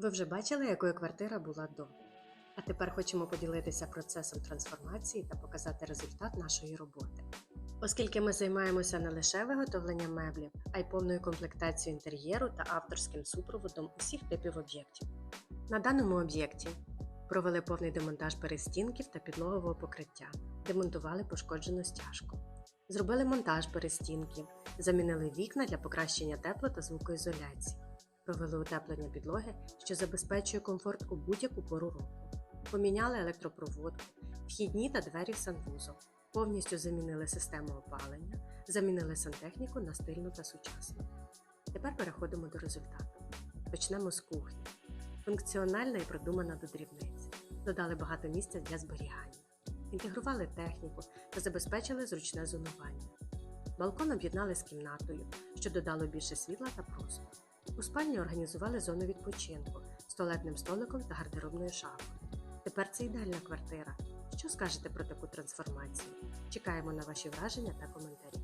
Ви вже бачили, якою квартира була до. А тепер хочемо поділитися процесом трансформації та показати результат нашої роботи. Оскільки ми займаємося не лише виготовленням меблів, а й повною комплектацією інтер'єру та авторським супроводом усіх типів об'єктів. На даному об'єкті провели повний демонтаж перестінків та підлогового покриття, демонтували пошкоджену стяжку, зробили монтаж перестінків, замінили вікна для покращення тепло та звукоізоляції, провели утеплення підлоги, що забезпечує комфорт у будь-яку пору року. Поміняли електропроводку, вхідні та двері в санвузол, повністю замінили систему опалення, замінили сантехніку на стильну та сучасну. Тепер переходимо до результату. Почнемо з кухні. Функціональна і продумана до дрібниць. Додали багато місця для зберігання. Інтегрували техніку та забезпечили зручне зонування. Балкон об'єднали з кімнатою, що додало більше світла та простору. У спальні організували зону відпочинку з туалетним столиком та гардеробною шафою. Тепер це ідеальна квартира. Що скажете про таку трансформацію? Чекаємо на ваші враження та коментарі.